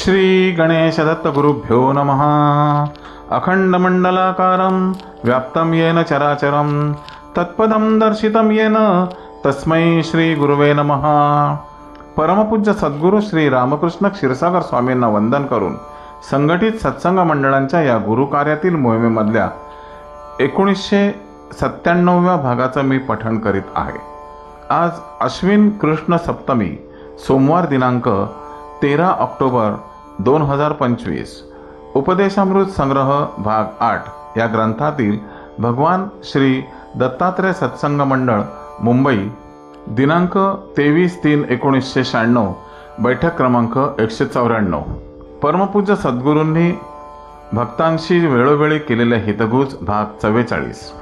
श्री गणेशदत्तगुरुभ्यो नमः। अखण्डमण्डलाकारं व्याप्तं येन चराचरं तत्पदं दर्शितं येन तस्मै श्रीगुरुवे नमः। परमपूज्य सद्गुरू श्री रामकृष्ण क्षीरसागर स्वामींना वंदन करून संघटित सत्संग मंडळांच्या या गुरुकार्यातील मोहिमेमधल्या एकोणीसशे सत्त्याण्णवव्या भागाचं मी पठण करीत आहे. आज अश्विन कृष्ण सप्तमी सोमवार दिनांक तेरा ऑक्टोबर दोन हजार पंचवीस. उपदेशामृत संग्रह भाग आठ या ग्रंथातील भगवान श्री दत्तात्रय सत्संग मंडळ मुंबई दिनांक तेवीस तीन एकोणीसशे शहाण्णव बैठक क्रमांक एकशे चौऱ्याण्णव. परमपूज्य सद्गुरूंनी भक्तांशी वेळोवेळी केलेले हितगुज भाग चव्वेचाळीस.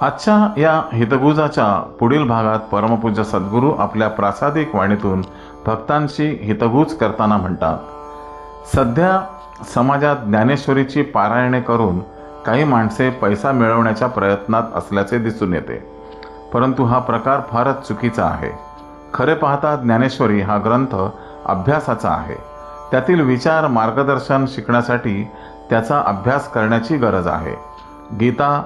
आजच्या या हितगुजाच्या पुढील भागात परमपूज्य सद्गुरू आपल्या प्रासादिक वाणीतून भक्तांशी हितभूज करताना म्हणतात सध्या समाजात ज्ञानेश्वरीची पारायणे करून काही माणसे पैसा मिळवण्याच्या प्रयत्नात असल्याचे दिसून येते. परंतु हा प्रकार फारच चुकीचा आहे. खरे पाहता ज्ञानेश्वरी हा ग्रंथ अभ्यासाचा आहे. त्यातील विचार मार्गदर्शन शिकण्यासाठी त्याचा अभ्यास करण्याची गरज आहे. गीता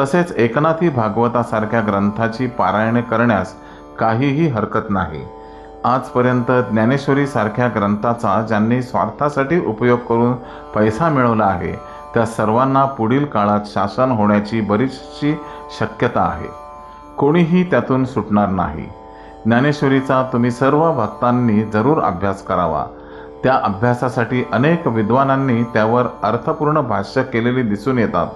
तसेच एकनाथी भागवतासारख्या ग्रंथाची पारायणे करण्यास काहीही हरकत नाही. आजपर्यंत ज्ञानेश्वरी सारख्या ग्रंथाचा ज्यांनी स्वार्थासाठी उपयोग करून पैसा मिळवला आहे त्या सर्वांना पुढील काळात शासन होण्याची बरीचशी शक्यता आहे. कोणीही त्यातून सुटणार नाही. ज्ञानेश्वरीचा तुम्ही सर्व भक्तांनी जरूर अभ्यास करावा. त्या अभ्यासासाठी अनेक विद्वानांनी त्यावर अर्थपूर्ण भाष्य केलेली दिसून येतात.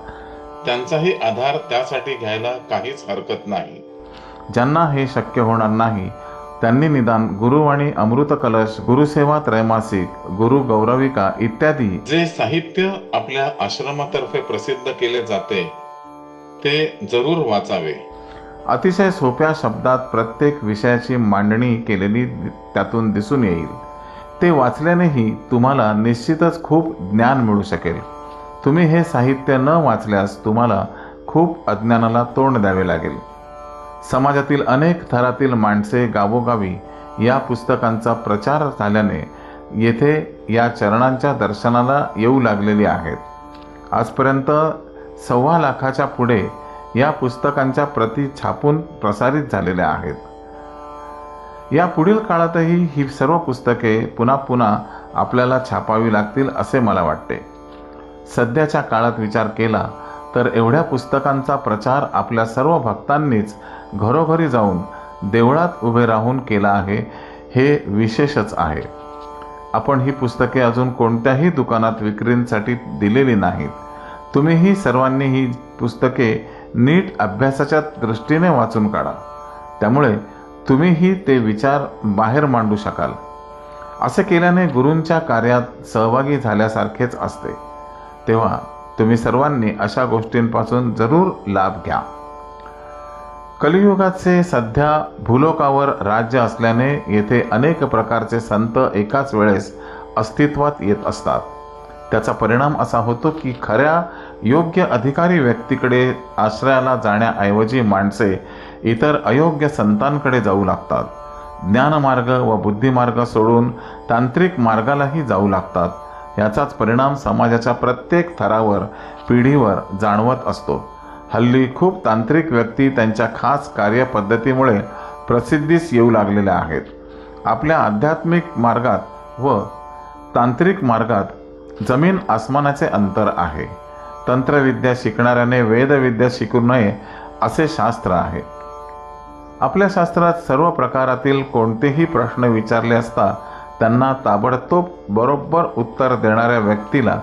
त्यांचाही आधार त्यासाठी घ्यायला काहीच हरकत नाही. ज्यांना हे शक्य होणार नाही त्यांनी निदान गुरुवाणी अमृत कलश गुरुसेवा त्रैमासिक गुरु गौरविका इत्यादी जे साहित्य आपल्या आश्रमातर्फे प्रसिद्ध केले जाते ते जरूर वाचावे. अतिशय सोप्या शब्दात प्रत्येक विषयाची मांडणी केलेली त्यातून दिसून येईल. ते वाचल्यानेही तुम्हाला निश्चितच खूप ज्ञान मिळू शकेल. तुम्ही हे साहित्य न वाचल्यास तुम्हाला खूप अज्ञानाला तोंड द्यावे लागेल. समाजातील अनेक थरातील माणसे गावोगावी या पुस्तकांचा प्रचार झाल्याने येथे या चरणांच्या दर्शनाला येऊ लागलेली आहेत. आजपर्यंत सव्वा लाखाच्या पुढे या पुस्तकांच्या प्रती छापून प्रसारित झालेल्या आहेत. या पुढील काळातही ही सर्व पुस्तके पुन्हा पुन्हा आपल्याला छापावी लागतील असे मला वाटते. सध्याच्या काळात विचार केला तर एवढ्या पुस्तकांचा प्रचार आपल्या सर्व भक्तांनीच घरोघरी जाऊन देवळात उभे राहून केला आहे हे विशेषच आहे. आपण ही पुस्तके अजून कोणत्याही दुकानात विक्रींसाठी दिलेली नाहीत. तुम्हीही सर्वांनी ही पुस्तके नीट अभ्यासाच्या दृष्टीने वाचून काढा. त्यामुळे तुम्हीही ते विचार बाहेर मांडू शकाल. असे केल्याने गुरूंच्या कार्यात सहभागी झाल्यासारखेच असते. तेव्हा तुम्ही सर्वांनी अशा गोष्टींपासून जरूर लाभ घ्या. कलियुगाचे सध्या भूलोकावर राज्य असल्याने येथे अनेक प्रकारचे संत एकाच वेळेस अस्तित्वात येत असतात. त्याचा परिणाम असा होतो की खऱ्या योग्य अधिकारी व्यक्तीकडे आश्रयाला जाण्याऐवजी माणसे इतर अयोग्य संतांकडे जाऊ लागतात. ज्ञानमार्ग व बुद्धिमार्ग सोडून तांत्रिक मार्गालाही जाऊ लागतात. याचाच परिणाम समाजाच्या प्रत्येक थरावर पिढीवर जाणवत असतो. हल्ली खूप तांत्रिक व्यक्ती त्यांच्या खास कार्यपद्धतीमुळे प्रसिद्धीस येऊ लागलेल्या आहेत. आपल्या आध्यात्मिक मार्गात व तांत्रिक मार्गात जमीन आसमानाचे अंतर आहे. तंत्रविद्या शिकणाऱ्याने वेदविद्या शिकू नये असे शास्त्र आहे. आपल्या शास्त्रात सर्व प्रकारातील कोणतेही प्रश्न विचारले असता त्यांना ताबडतोब बरोबर उत्तर देणाऱ्या व्यक्तीला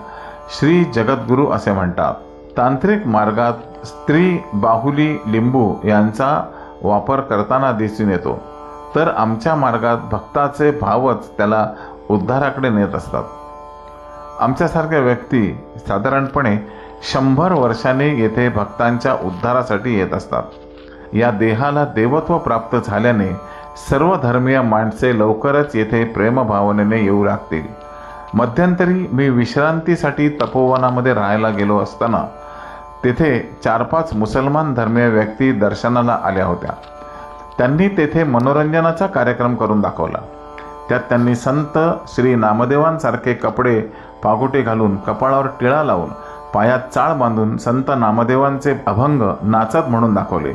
श्री जगद्गुरू असे म्हणतात. तांत्रिक मार्गात स्त्री बाहुली लिंबू यांचा वापर करताना दिसून येतो. तर आमच्या मार्गात भक्ताचे भावच त्याला उद्धाराकडे नेत असतात. आमच्यासारख्या व्यक्ती साधारणपणे शंभर वर्षांनी येथे भक्तांच्या उद्धारासाठी येत असतात. या देहाला देवत्व प्राप्त झाल्याने सर्व धर्मीय माणसे लवकरच येथे प्रेमभावनेने येऊ लागतील. मध्यंतरी मी विश्रांतीसाठी तपोवनामध्ये राहायला गेलो असताना तेथे चार पाच मुसलमान धर्मीय व्यक्ती दर्शनाला आल्या होत्या. त्यांनी तेथे मनोरंजनाचा कार्यक्रम करून दाखवला. त्यात त्यांनी संत श्री नामदेवांसारखे कपडे पागोटे घालून कपाळावर टिळा लावून पायात चाळ बांधून संत नामदेवांचे अभंग नाचत म्हणून दाखवले.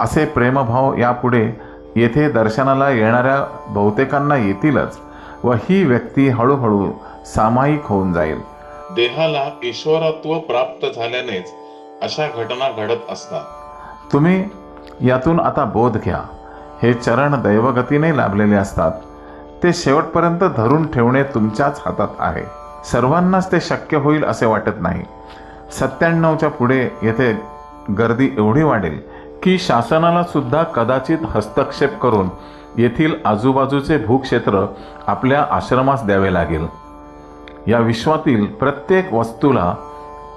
असे प्रेमभाव यापुढे येथे दर्शनाला येणाऱ्या बहुतेकांना येतीलच व ही व्यक्ती हळूहळू सामायिक होऊन जाईल. देहाला ईश्वरत्व प्राप्त झाल्यानेच अशा घटना घडत असतात. तुम्ही यातून आता बोध घ्या. हे चरण दैवगतीने लाभलेले असतात. ते शेवटपर्यंत धरून ठेवणे तुमच्याच हातात आहे. सर्वांनाच ते शक्य होईल असे वाटत नाही. सत्त्याण्णवच्या पुढे येथे गर्दी एवढी वाढेल की शासनाला सुद्धा कदाचित हस्तक्षेप करून येथील आजूबाजूचे भूक्षेत्र आपल्या आश्रमास द्यावे लागेल. या विश्वातील प्रत्येक वस्तूला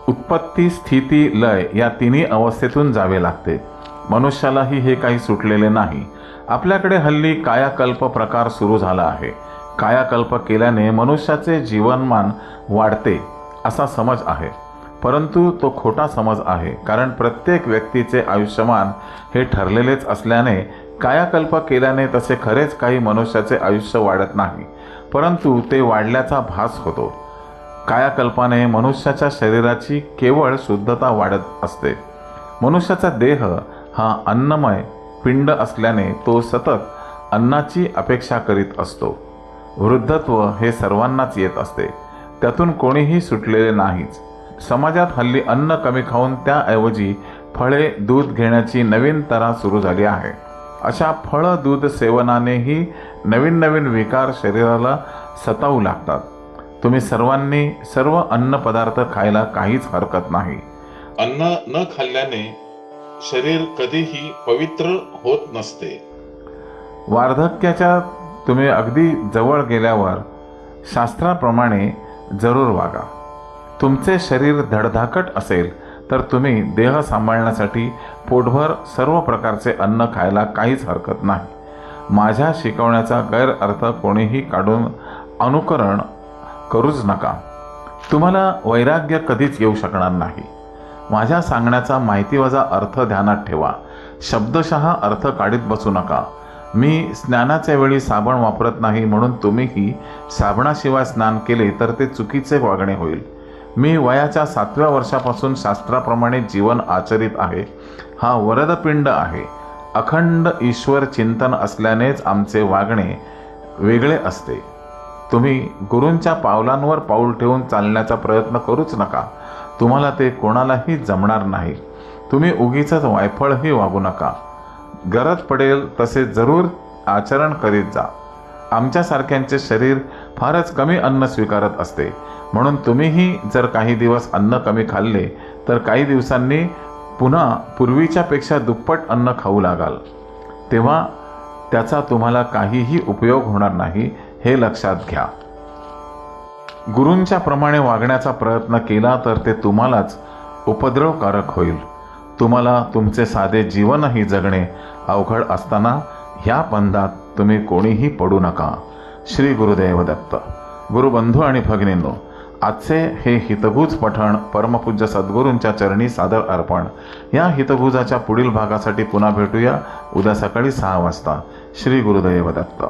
उत्पत्ती स्थिती लय या तिन्ही अवस्थेतून जावे लागते. मनुष्यालाही हे काही सुटलेले नाही. आपल्याकडे हल्ली कायाकल्प प्रकार सुरू झाला आहे. कायाकल्प केल्याने मनुष्याचे जीवनमान वाढते असा समज आहे. परंतु तो खोटा समज आहे कारण प्रत्येक व्यक्तीचे आयुष्यमान हे ठरलेलेच असल्याने कायाकल्प केल्याने तसे खरेच काही मनुष्याचे आयुष्य वाढत नाही परंतु ते वाढल्याचा भास होतो. कायाकल्पाने मनुष्याच्या शरीराची केवळ शुद्धता वाढत असते. मनुष्याचा देह हा अन्नमय पिंड असल्याने तो सतत अन्नाची अपेक्षा करीत असतो. वृद्धत्व हे सर्वांनाच येत असते. त्यातून कोणीही सुटलेले नाहीच. समाजात हल्ली अन्न कमी खाऊन त्याऐवजी फळे दूध घेण्याची नवीन तरा सुरू झाली आहे. अशा फळ दूध सेवनानेही नवीन नवीन विकार शरीराला सतावू लागतात. तुम्ही सर्वांनी सर्व अन्न पदार्थ खायला काहीच हरकत नाही. अन्न न खाल्ल्याने शरीर कधीही पवित्र होत नसते. वार्धक्याच्या तुम्ही अगदी जवळ गेल्यावर शास्त्राप्रमाणे जरूर वागा. तुमचे शरीर धडधाकट असेल तर तुम्ही देह सांभाळण्यासाठी पोटभर सर्व प्रकारचे अन्न खायला काहीच हरकत नाही. माझ्या शिकवण्याचा गैरअर्थ कोणीही काढून अनुकरण करूच नका. तुम्हाला वैराग्य कधीच येऊ शकणार नाही. माझ्या सांगण्याचा माहितीवजा अर्थ ध्यानात ठेवा. शब्दशः अर्थ काढीत बसू नका. मी स्नानाच्या वेळी साबण वापरत नाही म्हणून तुम्हीही साबणाशिवाय स्नान केले तर ते चुकीचे वागणे होईल. मी वयाच्या सातव्या वर्षापासून शास्त्राप्रमाणे जीवन आचरित आहे. हा वरदपिंड आहे. अखंड ईश्वर चिंतन असल्यानेच आमचे वागणे वेगळे असते. तुम्ही गुरूंच्या पावलांवर पाऊल ठेवून चालण्याचा प्रयत्न करूच नका. तुम्हाला ते कोणालाही जमणार नाही. तुम्ही उगीच वायफळही वागू नका. गरज पडेल तसे जरूर आचरण करीत जा. आमच्यासारख्यांचे शरीर फारच कमी अन्न स्वीकारत असते. म्हणून तुम्हीही जर काही दिवस अन्न कमी खाल्ले तर काही दिवसांनी पुन्हा पूर्वीच्यापेक्षा दुप्पट अन्न खाऊ लागाल. तेव्हा त्याचा तुम्हाला काहीही उपयोग होणार नाही हे लक्षात घ्या. गुरूंच्या प्रमाणे वागण्याचा प्रयत्न केला तर ते तुम्हालाच उपद्रवकारक होईल. तुम्हाला तुमचे साधे जीवनही जगणे अवघड असताना ह्या पंधात तुम्ही कोणीही पडू नका. श्री गुरुदेव दत्त गुरुबंधू आणि भगिनींनो आजचे हे हितभूज पठण परमपूज्य सद्गुरूंच्या चरणी सादर अर्पण. या हितभुजाच्या पुढील भागासाठी पुन्हा भेटूया. उद्या सकाळी सहा वाजता. श्री गुरुदैव दत्त.